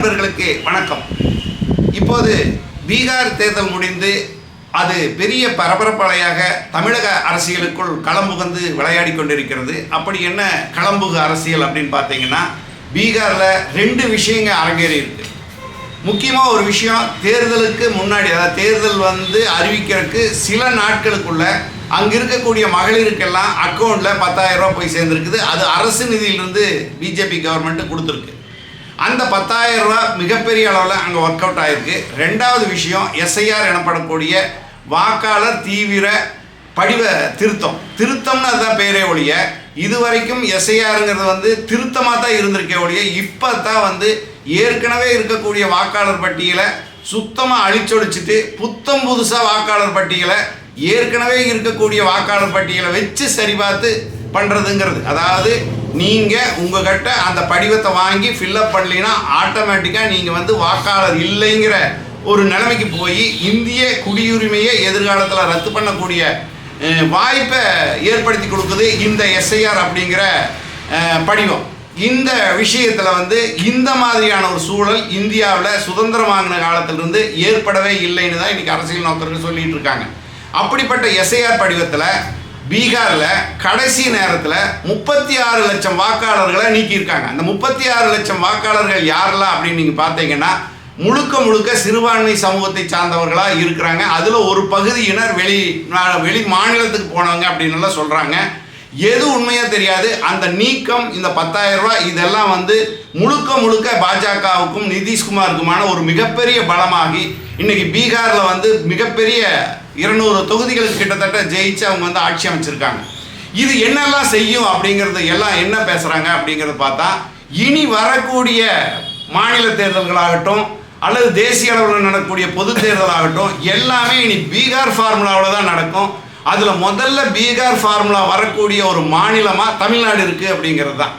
நண்பர்களுக்கு வணக்கம். இப்போது பீகார் தேர்தல் முடிந்து அது பெரிய பரபரப்பலையாக தமிழக அரசியலுக்குள் களம்புகந்து விளையாடி கொண்டிருக்கிறது. அப்படி என்ன களம்புக அரசியல் அப்படின்னு பார்த்தீங்கன்னா பீகாரில் ரெண்டு விஷயங்க அரங்கேறி இருக்கு. முக்கியமாக ஒரு விஷயம் தேர்தலுக்கு முன்னாடி அதாவது தேர்தல் வந்து அறிவிக்கிறதுக்கு சில நாட்களுக்குள்ள அங்கே இருக்கக்கூடிய மகளிருக்கெல்லாம் அக்கௌண்ட்டில் பத்தாயிரம் ரூபா போய் சேர்ந்துருக்குது. அது அரசு நிதியிலிருந்து பிஜேபி கவர்மெண்ட்டு கொடுத்துருக்கு. அந்த பத்தாயிரம் ரூபா மிகப்பெரிய அளவில் அங்கே ஒர்க் அவுட் ஆயிருக்கு. ரெண்டாவது விஷயம் எஸ்ஐஆர் எனப்படக்கூடிய வாக்காளர் தீவிர படிவ திருத்தம். திருத்தம்னு அதுதான் பேரே ஒழிய இதுவரைக்கும் எஸ்ஐஆருங்கிறது வந்து திருத்தமாக தான் இருந்திருக்கே ஒழிய இப்போ தான் வந்து ஏற்கனவே இருக்கக்கூடிய வாக்காளர் பட்டியலை சுத்தமாக அழிச்சொழிச்சிட்டு புத்தம் புதுசாக வாக்காளர் பட்டியலை ஏற்கனவே இருக்கக்கூடிய வாக்காளர் பட்டியலை வச்சு சரிபார்த்து பண்ணுறதுங்கிறது அதாவது நீங்கள் உங்ககிட்ட அந்த படிவத்தை வாங்கி ஃபில்லப் பண்ணலைன்னா ஆட்டோமேட்டிக்காக நீங்கள் வந்து வாக்காளர் இல்லைங்கிற ஒரு நிலைமைக்கு போய் இந்திய குடியுரிமையை எதிர்காலத்தில் ரத்து பண்ணக்கூடிய வாய்ப்பை ஏற்படுத்தி கொடுக்குது இந்த எஸ்ஐஆர் அப்படிங்கிற படிவம். இந்த விஷயத்தில் வந்து இந்த மாதிரியான ஒரு சூழல் இந்தியாவில் சுதந்திரம் வாங்கின காலத்திலிருந்து ஏற்படவே இல்லைன்னு தான் இன்றைக்கி அரசியல் நோக்கர்கள் சொல்லிகிட்டு இருக்காங்க. அப்படிப்பட்ட எஸ்ஐஆர் படிவத்தில் பீகாரில் கடைசி நேரத்தில் முப்பத்தி ஆறு லட்சம் வாக்காளர்களை நீக்கியிருக்காங்க. அந்த முப்பத்தி ஆறு லட்சம் வாக்காளர்கள் யாரெல்லாம் அப்படின்னு நீங்கள் பார்த்தீங்கன்னா முழுக்க முழுக்க சிறுபான்மை சமூகத்தை சார்ந்தவர்களாக இருக்கிறாங்க. அதில் ஒரு பகுதியினர் வெளி நா- வெளி மாநிலத்துக்கு போனவங்க அப்படின்னு எல்லாம் சொல்கிறாங்க எது உண்மையாக தெரியாது. அந்த நீக்கம் இந்த பத்தாயிரம் ரூபாய் இதெல்லாம் வந்து முழுக்க முழுக்க பாஜகவுக்கும் நிதிஷ்குமாருக்குமான ஒரு மிகப்பெரிய பலமாகி இன்னைக்கு பீகாரில் வந்து மிகப்பெரிய இருநூறு தொகுதிகளுக்கு கிட்டத்தட்ட ஜெயிச்சு அவங்க வந்து ஆட்சி அமைச்சிருக்காங்க. இது என்னெல்லாம் செய்யும் அப்படிங்கிறது எல்லாம் என்ன பேசுகிறாங்க அப்படிங்கிறது பார்த்தா இனி வரக்கூடிய மாநில தேர்தல்களாகட்டும் அல்லது தேசிய அளவில் நடக்கக்கூடிய பொது தேர்தலாகட்டும் எல்லாமே இனி பீகார் ஃபார்முலாவில் தான் நடக்கும். அதில் முதல்ல பீகார் ஃபார்முலா வரக்கூடிய ஒரு மாநிலமாக தமிழ்நாடு இருக்குது அப்படிங்கிறது தான்.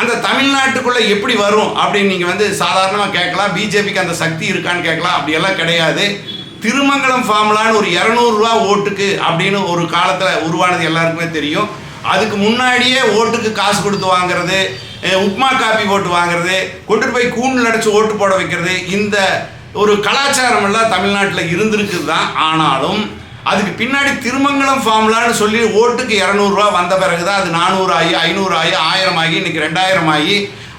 அந்த தமிழ்நாட்டுக்குள்ளே எப்படி வரும் அப்படின்னு நீங்கள் வந்து சாதாரணமாக கேட்கலாம். பிஜேபிக்கு அந்த சக்தி இருக்கான்னு கேட்கலாம். அப்படியெல்லாம் கிடையாது. திருமங்கலம் ஃபார்முலான்னு ஒரு இரநூறுவா ஓட்டுக்கு அப்படின்னு ஒரு காலத்தில் உருவானது எல்லாருக்குமே தெரியும். அதுக்கு முன்னாடியே ஓட்டுக்கு காசு கொடுத்து வாங்குறது உப்மா காப்பி ஓட்டு வாங்குறது கொண்டுட்டு போய் கூண்டில் அடைச்சு ஓட்டு போட வைக்கிறது இந்த ஒரு கலாச்சாரம் எல்லாம் தமிழ்நாட்டில் இருந்திருக்குது தான் ஆனாலும் அதுக்கு பின்னாடி திருமங்கலம் ஃபார்முலான்னு சொல்லி ஓட்டுக்கு இரநூறுவா வந்த பிறகு தான் அது நானூறு ஆகி ஐநூறு ஆகி ஆயிரம் ஆகி இன்னைக்கு ரெண்டாயிரம் ஆகி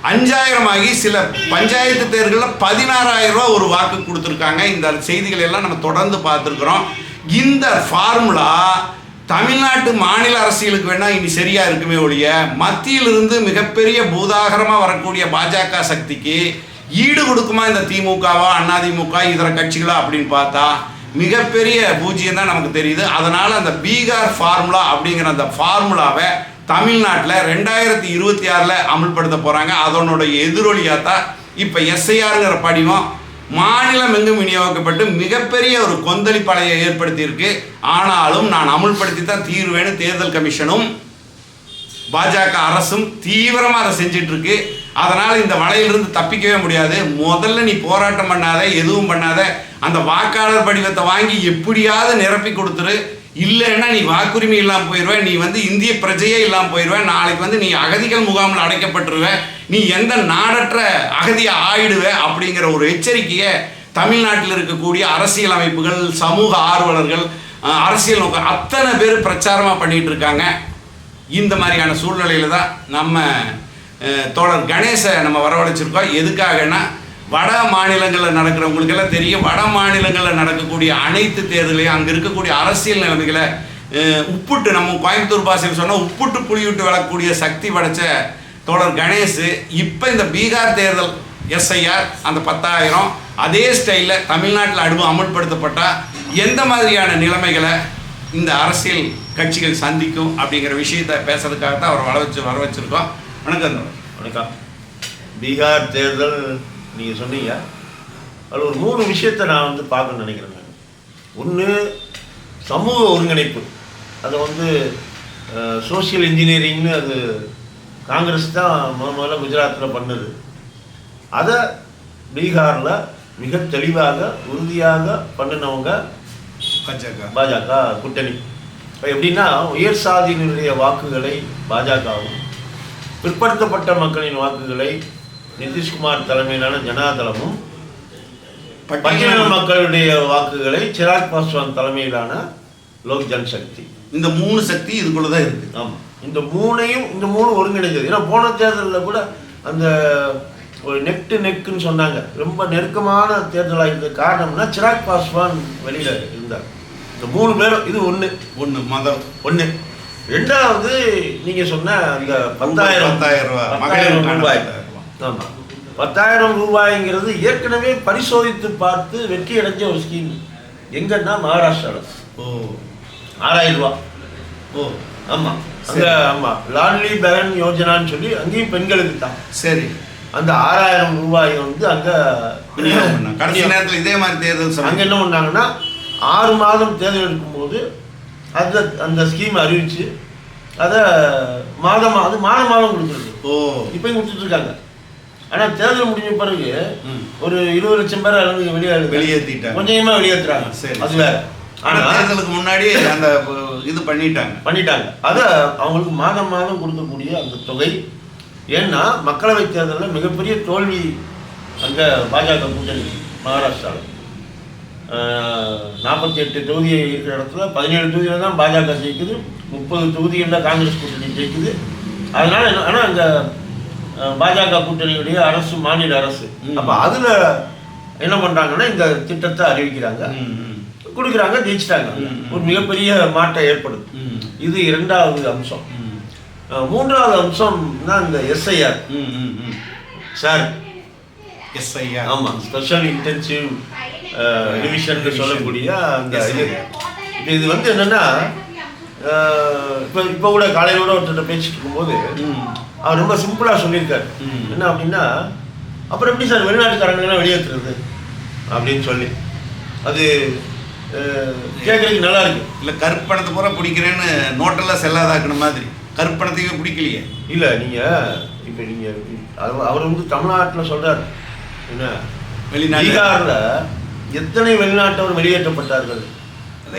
அஞ்சாயிரம் ஆகி சில பஞ்சாயத்து தேர்தலில் பதினாறாயிரம் ரூபா ஒரு வாக்கு கொடுத்துருக்காங்க. இந்த செய்திகளை எல்லாம் நம்ம தொடர்ந்து பார்த்துருக்குறோம். இந்த ஃபார்முலா தமிழ்நாட்டு மாநில அரசியலுக்கு வேணால் இனி சரியாக இருக்குமே ஒழிய மத்தியிலிருந்து மிகப்பெரிய பூதாகரமாக வரக்கூடிய பாஜக சக்திக்கு ஈடு கொடுக்குமா இந்த திமுகவா அதிமுக இதர கட்சிகளா அப்படின்னு பார்த்தா மிகப்பெரிய பூஜ்ஜியம் தான் நமக்கு தெரியுது. அதனால் அந்த பீகார் ஃபார்முலா அப்படிங்கிற அந்த ஃபார்முலாவை தமிழ்நாட்டில் ரெண்டாயிரத்தி இருபத்தி ஆறில் அமல்படுத்த போகிறாங்க அதனுடைய எதிரொலியாக தான் இப்போ எஸ்ஐஆருங்கிற படிவம் மாநிலம் எங்கும் விநியோகிக்கப்பட்டு மிகப்பெரிய ஒரு கொந்தளிப்பலையை ஏற்படுத்தியிருக்கு. ஆனாலும் நான் அமுல்படுத்தி தான் தீர்வேன்னு தேர்தல் கமிஷனும் பாஜக அரசும் தீவிரமாக அதை செஞ்சிட்டு இருக்கு அதனால் இந்த வலையிலிருந்து தப்பிக்கவே முடியாது. முதல்ல நீ போராட்டம் பண்ணாத எதுவும் பண்ணாத அந்த வாக்காளர் படிவத்தை வாங்கி எப்படியாவது நிரப்பி கொடுத்துரு. இல்லைன்னா நீ வாக்குரிமை இல்லாமல் போயிடுவேன் நீ வந்து இந்திய பிரஜையே இல்லாமல் போயிடுவேன் நாளைக்கு வந்து நீ அகதிகள் முகாமில் அடைக்கப்பட்டுருவ நீ எந்த நாடற்ற அகதியை ஆயிடுவ அப்படிங்கிற ஒரு எச்சரிக்கையை தமிழ்நாட்டில் இருக்கக்கூடிய அரசியல் அமைப்புகள் சமூக ஆர்வலர்கள் அரசியல் நோக்கம் அத்தனை பேர் பிரச்சாரமாக பண்ணிகிட்டு இருக்காங்க. இந்த மாதிரியான சூழ்நிலையில தான் நம்ம தோழர் கணேசை நம்ம வரவழைச்சிருக்கோம். எதுக்காகன்னா வட மாநிலங்களில் நடக்கிறவங்களுக்கு எல்லாம் தெரியும். வட மாநிலங்களில் நடக்கக்கூடிய அனைத்து தேர்தலையும் அங்கே இருக்கக்கூடிய அரசியல் நிலைமைகளை உப்புட்டு நம்ம கோயம்புத்தூர் பாஷையில் சொன்னால் உப்புட்டு புளிவிட்டு விளக்கக்கூடிய சக்தி படைச்ச தோழர் கணேஷ் இப்போ இந்த பீகார் தேர்தல் எஸ்ஐஆர் அந்த பத்தாயிரம் அதே ஸ்டைலில் தமிழ்நாட்டில் அடுவு அமல்படுத்தப்பட்டால் எந்த மாதிரியான நிலைமைகளை இந்த அரசியல் கட்சிகள் சந்திக்கும் அப்படிங்கிற விஷயத்தை பேசுறதுக்காக தான் அவர் வர வச்சு வர வச்சுருக்கோம் வணக்கம் வணக்கம். பீகார் தேர்தல் நீங்கள் சொன்னீங்க. அதில் ஒரு மூணு விஷயத்தை நான் வந்து பார்க்கணும்னு நினைக்கிறேன் நான். ஒன்று சமூக ஒருங்கிணைப்பு. அதை வந்து சோஷியல் இன்ஜினியரிங்னு அது காங்கிரஸ் தான் முத முதல்ல குஜராத்தில் பண்ணுது. அதை பீகாரில் மிக தெளிவாக உறுதியாக பண்ணினவங்க பாஜக. பாஜக கூட்டணி. இப்போ எப்படின்னா உயர் சாதியினுடைய வாக்குகளை பாஜகவும் பிற்படுத்தப்பட்ட மக்களின் வாக்குகளை நிதிஷ்குமார் தலைமையிலான ஜனதாதளமும் பட்டியல் மக்களுடைய வாக்குகளை சிராக் பாஸ்வான் தலைமையிலான லோக் ஜன்சக்தி. இந்த மூணு சக்தி இதுக்குள்ள தான் இருக்கு. ஆமா. இந்த மூணையும் இந்த மூணு ஒருங்கிணைஞ்சது. ஏன்னா போன தேர்தலில் கூட அந்த ஒரு நெக் டு நெக்குன்னு சொன்னாங்க. ரொம்ப நெருக்கமான தேர்தலாக இருந்த காரணம்னா சிராக் பாஸ்வான் வெளியில இருந்தார். இந்த மூணு பேரும் இது ஒன்று ஒண்ணு மதம் ஒன்று ரெண்டாவது நீங்க சொன்ன அந்த பத்தாயிரம் பத்தாயிரம் ரூபாய் மகளிருக்கான ரூபாய். பத்தாயிரம் ரூபாய். ஆமா. பத்தாயிரம் ரூபாய்ங்கிறது ஏற்கனவே பரிசோதித்து பார்த்து வெற்றி அடைஞ்ச ஒரு ஸ்கீம் எங்கன்னா மகாராஷ்டிராவில் ஓ. ஆறாயிரம் ரூபாய் ஓ. ஆமா. சரி. அங்க ஆமா. லாட்லி பெகன் யோஜனான்னு சொல்லி அங்கேயும் பெண்களுக்கு தான். சரி. அந்த ஆறாயிரம் ரூபாய் வந்து அங்க. கடைசி நேரத்துல இதே மாதிரி தேர்தல் அங்க என்ன பண்ணாங்கன்னா ஆறு மாதம் தேர்தல் எடுக்கும்போது அந்த அந்த ஸ்கீம் அறிவிச்சு அதை மாதம் அது மாதம் மாதம் கொடுக்குறது. ஓ. இப்பயும் கொடுத்துட்டு இருக்காங்க ஆனா தேர்தல் முடிஞ்ச பிறகு. ஒரு இருபது லட்சம் பேர் இருந்து வெளியே வெளியேத்திட்டாங்க. கொஞ்சம் வெளியேற்றுறாங்க சரி, அது வேற. ஆனா ஆனா தேர்தலுக்கு முன்னாடி அந்த இது பண்ணிட்டாங்க. பண்ணிட்டாங்க. அதை அவங்களுக்கு மாதம் மாதம் கொடுக்கக்கூடிய அந்த தொகை. ஏன்னா மக்களவை தேர்தலில் மிகப்பெரிய தோல்வி அங்கே பாஜக கூட்டணி மகாராஷ்டிராவில் நாற்பத்தி எட்டு தொகுதி இருக்கிற இடத்துல பதினேழு தொகுதியில் தான் பாஜக ஜெயிக்குது. முப்பது தொகுதிகளில் காங்கிரஸ் கூட்டணி ஜெயிக்குது. அதனால ஆனால் அங்கே பாஜக கூட்டணியுடைய அரசு மாநில அரசு. அப்போ அதில் என்ன பண்ணுறாங்கன்னா இந்த திட்டத்தை அறிவிக்கிறாங்க. கொடுக்குறாங்க ஜெயிச்சிட்டாங்க. ஒரு மிகப்பெரிய மாற்றம் ஏற்படுது இது இரண்டாவது அம்சம். மூன்றாவது அம்சம் தான் இந்த எஸ்ஐஆர். சார். எஸ் ஐயா ஆமா ஸ்பெஷல் இன்டென்சிவ் ரிவிஷன் சொல்லக்கூடிய அந்த இது. இது வந்து என்னன்னா இப்போ இப்போ கூட காலையில கூட ஒருத்தர் பேசிட்டு இருக்கும்போது அவர் ரொம்ப சிம்பிளா சொல்லியிருக்காரு. என்ன அப்படின்னா அப்புறம் எப்படி சார் வெளிநாட்டுக்காரங்களெல்லாம் வெளியேற்றுறது அப்படின்னு சொல்லி. அது கேட்கறதுக்கு நல்லா இருக்கு. இல்ல கருப்பணத்தை பூரா பிடிக்கிறேன்னு நோட்டெல்லாம் செல்லாதாக்குன மாதிரி. கருப்பணத்தையும் பிடிக்கலையே. இல்ல நீங்க இப்ப நீங்க அவர் அவர் வந்து தமிழ்நாட்டுல சொல்றாரு. என்ன? வெளிநாட்டு பீகார்ல எத்தனை வெளிநாட்டவர் வெளியேற்றப்பட்டார்கள்?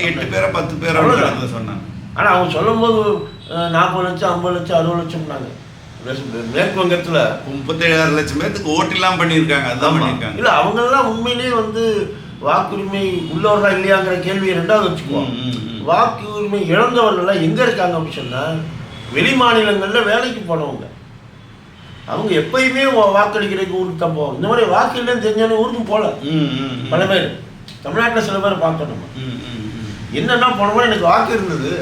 எட்டு பேரோ பத்து பேரோ சொன்னாங்க. ஆனா அவங்க சொல்லும்போது நாற்பது லட்சம் ஐம்பது லட்சம் அறுபது லட்சம்னாங்க. மேற்கு வங்கத்துல முப்பத்தேழாயிரம் லட்சம் பேருக்கு ஓட்டு இல்லாம பண்ணியிருக்காங்க. ஆமா. பண்ணியிருக்காங்க. இல்ல அவங்க எல்லாம் உண்மையிலேயே வந்து வாக்குரிமை உள்ளவர்களா இல்லையாங்கிற கேள்வியை ரெண்டாவது வச்சுக்குவோம். ம், ம், ம். வாக்குரிமை இழந்தவர்கள்லாம் எங்க இருக்காங்க அப்படின்னு சொன்னா வெளி மாநிலங்கள்ல வேலைக்கு போனவங்க. அவங்க எப்பயுமே வா- வாக்களிக்கிறதுக்கு ஊருக்கு தான் போவாங்க. இந்த மாதிரி வாக்கு இல்லைன்னு தெரிஞ்சாலும் ஊருக்கு போல ம், ம், ம். பல பேர். தமிழ்நாட்டுல சில பேர் பார்க்கணும். என்னன்னா போன முறை எனக்கு வாக்கு இருந்தது.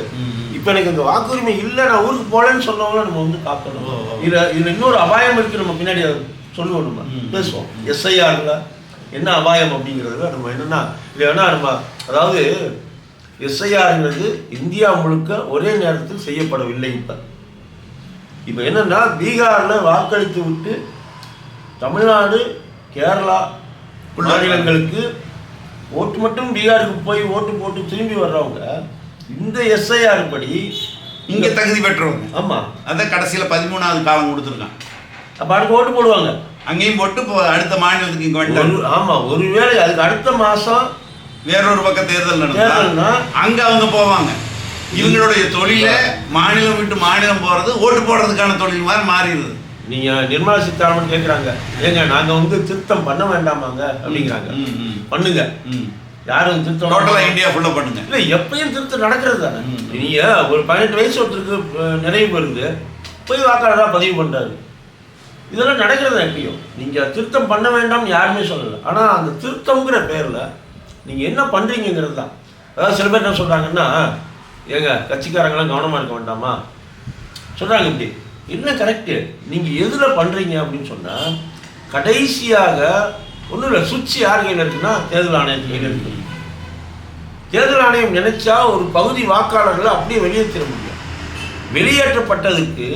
இப்போ எனக்கு இந்த வாக்குரிமை இல்லை நான் ஊருக்கு போகலன்னு சொன்னவங்கள நம்ம வந்து ஓ. இதுல இதுல இன்னொரு அபாயம் இருக்கு நம்ம பின்னாடி சொல்லுவோம் நம்ம. பேசுவோம் எஸ்ஐஆர்ல என்ன அபாயம் அப்படிங்கிறதுல நம்ம என்னன்னா வேணா நம்ம அதாவது எஸ்ஐஆருங்கிறது இந்தியா முழுக்க ஒரே நேரத்தில் செய்யப்படவில்லை இப்போ இப்போ என்னன்னா பீகார்ல வாக்களித்து விட்டு தமிழ்நாடு கேரளா மாநிலங்களுக்கு ஓட்டு மட்டும் பீகாருக்கு போய் ஓட்டு போட்டு திரும்பி வர்றவங்க இந்த எஸ்ஐஆர் படி இங்க தகுதி பெற்றவங்க. ஆமா. அதான் கடைசியில பதிமூணாவது காலம் கொடுத்துருக்கான் அப்ப அடுத்து ஓட்டு போடுவாங்க. அங்கேயும் போட்டு இப்போ அடுத்த மாநிலத்துக்கு இங்க ஒரு வந்துட்டாங்க ஆமா ஒருவேளை அதுக்கு அடுத்த மாசம் வேறொரு பக்கம் தேர்தல் நடந்தா தேர்தல்னா? அங்க அவங்க போவாங்க. இவங்களுடைய தொழில மாநிலம் விட்டு மாநிலம் போறது ஓட்டு போடுறதுக்கான தொழில் மாதிரி மாறிடுது. நீங்க நிர்மலா சீதாராமன் கேக்குறாங்க. ஏங்க நாங்க வந்து திருத்தம் பண்ண வேண்டாமாங்க? அப்படிங்கிறாங்க. பண்ணுங்க. யாரும் திருத்தம் டோட்டலா இந்தியா ஃபுல்லா பண்ணுங்க. இல்ல எப்பயும் திருத்தம் நடக்கிறது தானே. ம். நீங்க ஒரு பதினெட்டு வயசு ஒருத்தருக்கு நிறைவு வருது. போய் வாக்காளரா பதிவு பண்றாரு. இதெல்லாம் நடக்கிறது எப்பயும் நீங்க திருத்தம் பண்ண வேண்டாம்னு யாருமே சொல்லல. ஆனா அந்த திருத்தம்ங்கிற பேர்ல நீங்க என்ன பண்றீங்கிறது தான். அதாவது சில பேர் என்ன சொல்றாங்கன்னா ஏங்க கட்சிக்காரங்களாம் கவனமா இருக்க வேண்டாமா? சொல்றாங்க இப்படி. என்ன கரெக்டு நீங்க எதுல பண்றீங்க அப்படின்னு சொன்னா கடைசியாக ஒன்றும் இல்லை சுவிட்ச் யார் கையில் இருக்குன்னா தேர்தல் ஆணையத்து கையில் இருக்கு தேர்தல் ஆணையம் நினைச்சா ஒரு பகுதி வாக்காளர்களை அப்படியே வெளியேற்ற முடியும். வெளியேற்றப்பட்டதுக்கு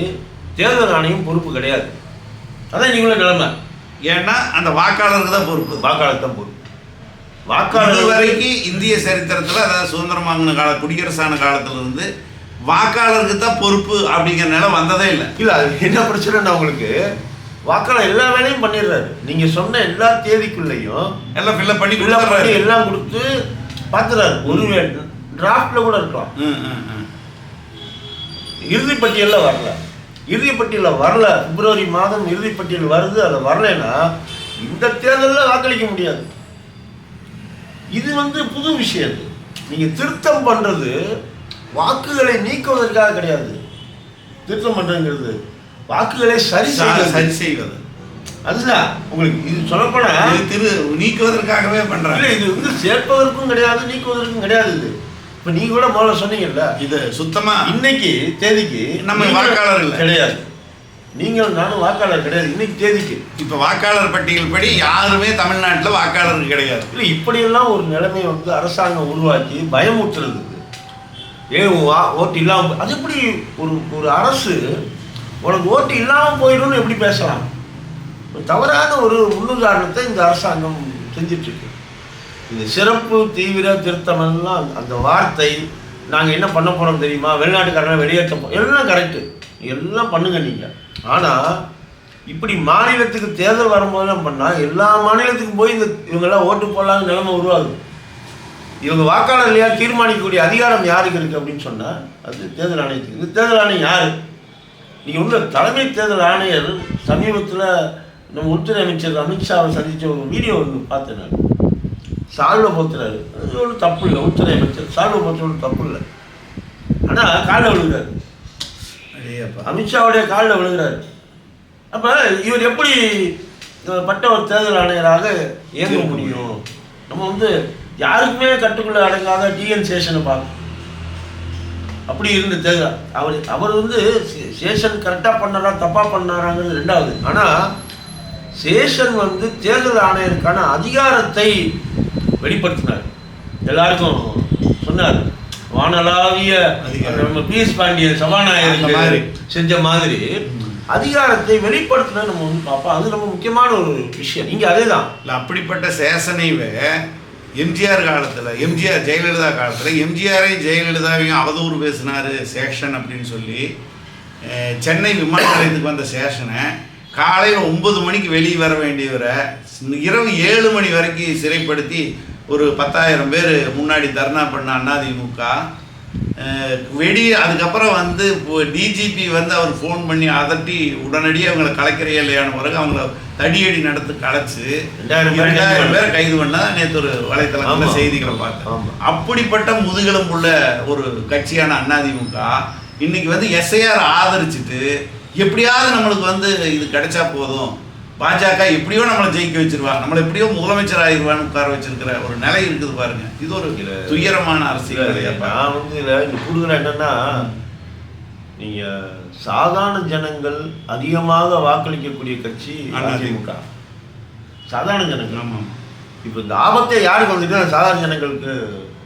தேர்தல் ஆணையம் பொறுப்பு கிடையாது. அதான் நீங்களும் நிலைமை. ஏன்னா அந்த வாக்காளருக்கு தான் பொறுப்பு. வாக்காளர் தான் பொறுப்பு. வாக்காளர் வரைக்கும் இந்திய சரித்திரத்துல அதாவது சுதந்திரம் வாங்கின கால குடியரசான காலத்துல இருந்து வாக்காளருக்கு தான் பொறுப்பு அப்படிங்கிற நிலை வந்ததே இல்லை. இல்ல அது என்ன பிரச்சனைன்னா உங்களுக்கு? வாக்காளர் எல்லா வேலையும் பண்ணிடுறாரு. நீங்க சொன்ன எல்லா தேதிக்குள்ளேயும் எல்லாம் ஃபில்அப் பண்ணி பண்ணி எல்லாம் கொடுத்து பார்த்துறாரு ஒரு டிராஃப்ட்ல கூட இருக்கலாம். ம், ம், ம். இறுதி பட்டியல்ல வரல வரல. பிப்ரவரி மாதம் இறுதிப்பட்டியல் வருது. அதில் வரலைன்னா இந்த தேர்தலில் வாக்களிக்க முடியாது. இது வந்து புது விஷயம். நீங்கள் திருத்தம் பண்ணுறது வாக்குகளை நீக்குவதற்காக கிடையாது. திருத்தம் பண்ணுறதுங்கிறது வாக்குகளை சரி சரி செய்வது. அதுதான். உங்களுக்கு இது சொல்லப்போனா திரு நீக்குவதற்காகவே இல்ல பண்றாங்க இது வந்து சேர்ப்பதற்கும் கிடையாது நீக்குவதற்கும் கிடையாது இது. இப்ப நீங்க கூட முதல்ல சொன்னீங்கல்ல இது சுத்தமா இன்னைக்கு தேதிக்கு நம்ம நீங்கள் வாக்காளர் இல்ல. கிடையாது. நீங்கள் நானும் வாக்காளர் கிடையாது இன்னைக்கு தேதிக்கு. இப்ப வாக்காளர் பட்டியல் படி யாருமே தமிழ்நாட்டுல வாக்காளர் கிடையாது. இல்ல இப்படியெல்லாம் ஒரு நிலைமை வந்து அரசாங்கம் உருவாக்கி பயமுறுத்துறதுக்கு ஏ வா ஓட்டு இல்லாமல் அது எப்படி ஒரு ஒரு அரசு உனக்கு ஓட்டு இல்லாமல் போயிடும்னு எப்படி பேசலாம்? தவறான ஒரு முன்னுதாரணத்தை இந்த அரசாங்கம் செஞ்சிட்ருக்கு. இந்த சிறப்பு தீவிர திருத்தமெல்லாம் அந்த வார்த்தை நாங்கள் என்ன பண்ண போகிறோம் தெரியுமா? வெளிநாட்டுக்காரனை வெளியேற்ற போ எல்லாம் கரெக்டு எல்லாம் பண்ணுங்க நீங்கள் ஆனால் இப்படி மாநிலத்துக்கு தேர்தல் வரும்போதெல்லாம் பண்ணால் எல்லா மாநிலத்துக்கும் போய் இந்த இவங்கெல்லாம் ஓட்டு போடலாம்னு நிலைமை உருவாகுது. இவங்க வாக்காளர் இல்லையா? தீர்மானிக்கக்கூடிய அதிகாரம் யாருக்கு இருக்குது அப்படின்னு சொன்னால் அது தேர்தல் ஆணையத்துக்கு இந்த தேர்தல் ஆணையம் யார்? நீங்கள் உள்ள தலைமை தேர்தல் ஆணையர் சமீபத்தில் நம்ம உள்துறை அமைச்சர் அமித்ஷாவை சந்தித்த ஒரு வீடியோ ஒன்று பார்த்தேன் நான். சால்வை போத்துறாரு. அது ஒன்றும் தப்பு இல்லை. உள்துறை அமைச்சர் சால்வை போத்துறது ஒன்றும் தப்பு இல்லை. ஆனால் காலில் விழுகிறாரு. அமித்ஷாவுடைய காலில் விழுகிறாரு. அப்போ இவர் எப்படி பட்ட ஒரு தேர்தல் ஆணையராக இயங்க முடியும். நம்ம வந்து யாருக்குமே கட்டுக்குள்ள அடங்காத டிஎன் சேஷனை பார்க்கணும் அப்படி இருந்த தேர்தல் அவர் அவர் வந்து சேஷன் கரெக்டாக பண்ணாரா தப்பாக பண்ணாராங்கிறது ரெண்டாவது. ஆனால் சேஷன் வந்து தேர்தல் ஆணையருக்கான அதிகாரத்தை வெளிப்படுத்தினார். எல்லாருக்கும் சொன்னார். வானளாவிய அதிகாரம். நம்ம பிஎஸ் பாண்டியன் சபாநாயகர் மாதிரி. செஞ்ச மாதிரி அதிகாரத்தை வெளிப்படுத்தினா நம்ம வந்து பார்ப்போம் அது ரொம்ப முக்கியமான ஒரு விஷயம். இங்கே அதே தான் இல்ல அப்படிப்பட்ட சேசனைவே எம்ஜிஆர் காலத்தில் எம்ஜிஆர் ஜெயலலிதா காலத்தில் எம்ஜிஆரையும் ஜெயலலிதாவையும் அவதூறு பேசினாரு சேஷன் அப்படின்னு சொல்லி. சென்னை விமான நிலையத்துக்கு வந்த சேஷனை காலையில் ஒம்பது மணிக்கு வெளியே வர வேண்டியவரை இரவு ஏழு மணி வரைக்கும் சிறைப்படுத்தி ஒரு பத்தாயிரம் பேர் முன்னாடி தர்ணா பண்ண அண்ணாதிமுக வெடி அதுக்கப்புறம் வந்து டிஜிபி வந்து அவர் ஃபோன் பண்ணி அதட்டி உடனடியாக அவங்களை கலைக்கிறையா இல்லையான பிறகு அவங்கள தடியடி நடத்து கலைச்சு ரெண்டாயிரம் பேரை கைது பண்ணா நேற்று ஒரு வலைத்தளத்தில். செய்திகளை பார்த்தேன். அப்படிப்பட்ட முதுகெலும் உள்ள ஒரு கட்சியான அதிமுக இன்னைக்கு வந்து எஸ்ஐஆர் ஆதரிச்சுட்டு எப்படியாவது நம்மளுக்கு வந்து இது கிடைச்சா போதும் பாஜக எப்படியோ நம்மளை ஜெயிக்க வச்சிருவா நம்மளை எப்படியோ முதலமைச்சர் ஆயிடுவான்னு உட்கார வச்சிருக்கிற ஒரு நிலை இருக்குது பாருங்க. இது ஒரு. துயரமான அரசியல். நான் வந்து இந்த கூடுதலாக என்னன்னா நீங்க சாதாரண ஜனங்கள் அதிகமாக வாக்களிக்கக்கூடிய கட்சி அதிமுக. சாதாரண ஜனங்கள். ஆமா இப்போ இந்த ஆபத்தை யாருக்கு வந்துட்டு சாதாரண ஜனங்களுக்கு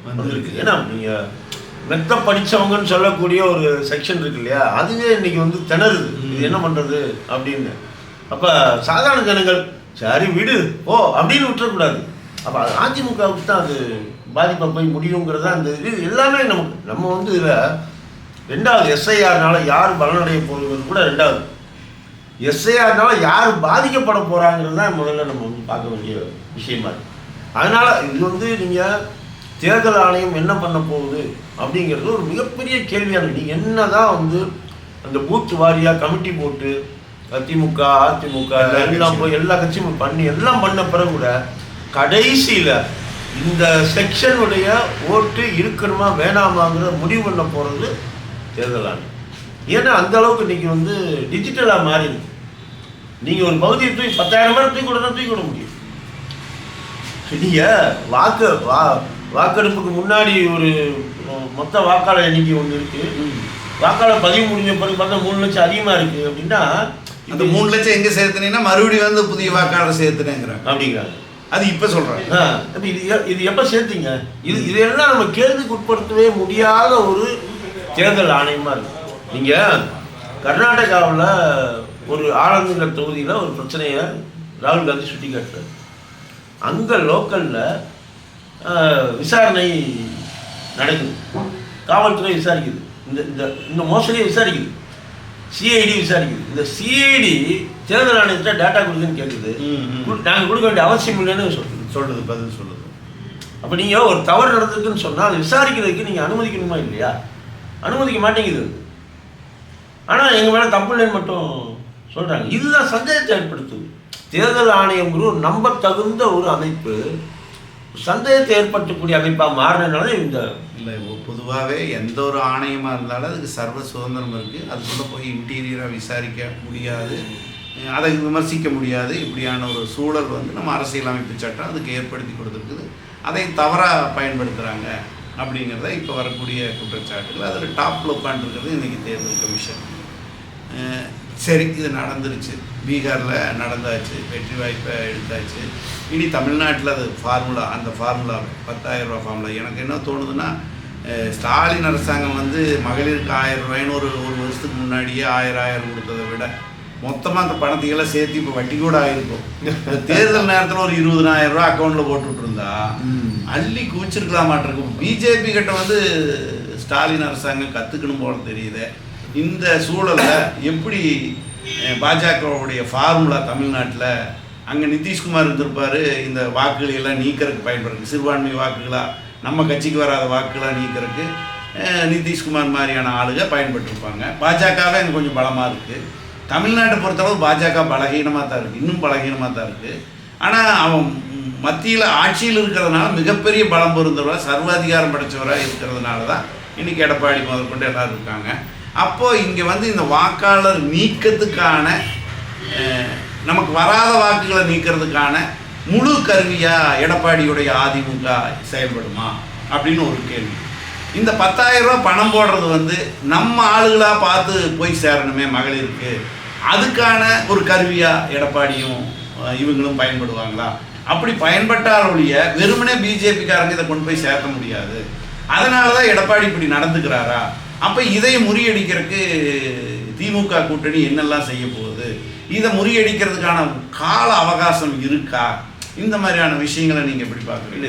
வந்திருக்கு. ஏன்னா நீங்க மெத்த படிச்சவங்கன்னு சொல்லக்கூடிய ஒரு செக்ஷன் இருக்கு இல்லையா? அதுவே இன்னைக்கு வந்து திணறுது. இது என்ன பண்றது? அப்படின்னு. அப்போ சாதாரண ஜனங்கள் சரி விடு ஓ அப்படின்னு விட்டுறக்கூடாது. அப்போ அது அதிமுகவுக்கு தான் அது பாதிப்பை போய் முடியுங்கிறதா அந்த இது எல்லாமே நமக்கு. நம்ம வந்து இதில் ரெண்டாவது எஸ்ஐஆர்னால யார் பலனடைய போகிறது கூட ரெண்டாவது. எஸ்ஐஆர்னால யார் பாதிக்கப்பட போகிறாங்கிறது தான் முதல்ல நம்ம வந்து பார்க்க வேண்டிய விஷயமா அதனால் இது வந்து நீங்கள் தேர்தல் ஆணையம் என்ன பண்ண போகுது அப்படிங்கிறது ஒரு மிகப்பெரிய கேள்வியாக நீங்கள் என்ன தான் வந்து அந்த பூத் வாரியாக கமிட்டி போட்டு திமுக அதிமுக எல்லா எல்லாம். போய் எல்லா கட்சியும் பண்ணி எல்லாம் பண்ண பிறகு கூட கடைசியில இந்த செக்ஷனுடைய ஓட்டு இருக்கணுமா வேணாமாங்கிற முடிவு பண்ண போறது தேர்தல் ஆணையம். ஏன்னா அந்த அளவுக்கு இன்னைக்கு வந்து டிஜிட்டலாக மாறி இருக்கு நீங்க ஒரு பகுதியை தூக்கி பத்தாயிரம் பேர் தூக்கி விடணும் தூக்கி விட முடியும். நீங்க வாக்கு வா வாக்கெடுப்புக்கு முன்னாடி ஒரு மொத்த வாக்காளர் எண்ணிக்கை ஒன்று இருக்கு. வாக்காளர் பதிவு முடிஞ்ச பிறகு பார்த்தா மூணு லட்சம் அதிகமா இருக்கு அப்படின்னா அந்த மூணு லட்சம் எங்க சேர்த்துனீங்கன்னா மறுபடியும் வந்து புதிய வாக்காளர் சேர்த்துனேங்கிறாங்க. அப்படிங்கிறாங்க. அது இப்ப சொல்றாங்க. இது இது எப்போ சேர்த்தீங்க? இது இதெல்லாம் நம்ம கேள்விக்கு உட்படுத்தவே முடியாத ஒரு தேர்தல் ஆணையமா இருக்கு. நீங்க கர்நாடகாவில் ஒரு ஆனந்தங்கிற தொகுதியில் ஒரு பிரச்சனையை ராகுல் காந்தி சுட்டி காட்டுறாரு அங்கே லோக்கலில் விசாரணை நடக்குது. காவல்துறை விசாரிக்குது. இந்த இந்த இந்த மோசடியை விசாரிக்குது. சிஐடி விசாரிக்குது. இந்த சிஐடி தேர்தல் ஆணையத்தை டேட்டா கொடுக்குன்னு கேட்குது. நாங்கள் கொடுக்க வேண்டிய அவசியம் இல்லைன்னு சொல்லுது சொல்றது பதில் சொல்லுது அப்போ நீங்கள் ஒரு தவறு நடந்திருக்குன்னு சொன்னால் அதை விசாரிக்கிறதுக்கு நீங்கள் அனுமதிக்கணுமா இல்லையா? அனுமதிக்க மாட்டேங்குது. ஆனால் எங்கள் மேலே தப்பு இல்லைன்னு மட்டும் சொல்கிறாங்க இதுதான் சந்தேகத்தை ஏற்படுத்துது. தேர்தல் ஆணையம்ங்கிற ஒரு நம்பத்தகுந்த ஒரு அமைப்பு சந்தேகத்தை ஏற்படுத்தக்கூடிய அமைப்பாக மாறினதுனால இந்த இல்லை பொதுவாகவே எந்த ஒரு ஆணையமாக இருந்தாலும் அதுக்கு சர்வ சுதந்திரம் இருக்குது அதுக்குள்ளே போய் இன்டீரியராக விசாரிக்க முடியாது. அதை விமர்சிக்க முடியாது. இப்படியான ஒரு சூழல் வந்து நம்ம அரசியலமைப்பு சட்டம் அதுக்கு ஏற்படுத்தி கொடுத்துருக்குது. அதை தவறாக பயன்படுத்துகிறாங்க அப்படிங்கிறத இப்போ வரக்கூடிய குற்றச்சாட்டுகள். அதில் டாப்பில் உட்காந்துருக்கிறது இன்றைக்கி தேர்தல் கமிஷன். சரி இது நடந்துருச்சு. பீகாரில் நடந்தாச்சு வெற்றி வாய்ப்பை எடுத்தாச்சு. இனி தமிழ்நாட்டில் அது ஃபார்முலா அந்த ஃபார்முலா பத்தாயிரம் ரூபா ஃபார்முலா எனக்கு என்ன தோணுதுன்னா ஸ்டாலின் அரசாங்கம் வந்து மகளிருக்கு ஆயிரம் ரூபாய்னு ஒரு ஒரு வருஷத்துக்கு முன்னாடியே ஆயிரம் ஆயிரம் கொடுத்ததை விட மொத்தமாக அந்த பணத்தையெல்லாம் சேர்த்து இப்போ வட்டி கூட ஆயிருக்கும். இந்த தேர்தல் நேரத்தில் ஒரு இருபதனாயிரம் ரூபா அக்கௌண்ட்டில் போட்டுட்டு இருந்தா அள்ளி குவிச்சிருக்கலாமாட்டிருக்கும். பிஜேபி கிட்ட வந்து ஸ்டாலின் அரசாங்கம் கற்றுக்கணும் போல தெரியுது. இந்த சூழலில் எப்படி பாஜகவுடைய ஃபார்முலா தமிழ்நாட்டில் அங்கே நிதிஷ்குமார் இருந்திருப்பாரு இந்த வாக்குகளை எல்லாம் நீக்கிறதுக்கு பயன்படுறது சிறுபான்மை வாக்குகளாக நம்ம கட்சிக்கு வராத வாக்குகளாக நீக்கிறதுக்கு நிதிஷ்குமார் மாதிரியான ஆளுக பயன்பட்டுருப்பாங்க. பாஜகவே அங்கே கொஞ்சம் பலமாக இருக்குது தமிழ்நாட்டை பொறுத்தளவு பாஜக பலகீனமாக தான் இருக்குது இன்னும் பலகீனமாக தான் இருக்குது ஆனால் அவன் மத்தியில் ஆட்சியில் இருக்கிறதுனால மிகப்பெரிய பலம் பொருந்தவராக சர்வாதிகாரம் படைத்தவராக இருக்கிறதுனால தான் இன்னைக்கு எடப்பாடி முதற்கொண்டு எல்லோரும் இருக்காங்க. அப்போது இங்கே வந்து இந்த வாக்காளர் நீக்கத்துக்கான நமக்கு வராத வாக்குகளை நீக்கிறதுக்கான முழு கருவியாக எடப்பாடியுடைய அதிமுக செயல்படுமா அப்படின்னு ஒரு கேள்வி. இந்த பத்தாயிரம் ரூபாய் பணம் போடுறது வந்து நம்ம ஆளுகளாக பார்த்து போய் சேரணுமே மகளிருக்கு. அதுக்கான ஒரு கருவியாக எடப்பாடியும் இவங்களும் பயன்படுவாங்களா? அப்படி பயன்பட்டால் ஒழிய வெறுமனே பிஜேபிக்காரங்க இதை கொண்டு போய் சேர்க்க முடியாது. அதனால தான் எடப்பாடி இப்படி நடந்துக்கிறாரா? அப்போ இதை முறியடிக்கிறதுக்கு திமுக கூட்டணி என்னெல்லாம் செய்ய போகுது? இதை முறியடிக்கிறதுக்கான கால அவகாசம் இருக்கா? இந்த மாதிரியான விஷயங்களை நீங்கள் எப்படி பார்க்குறீங்க?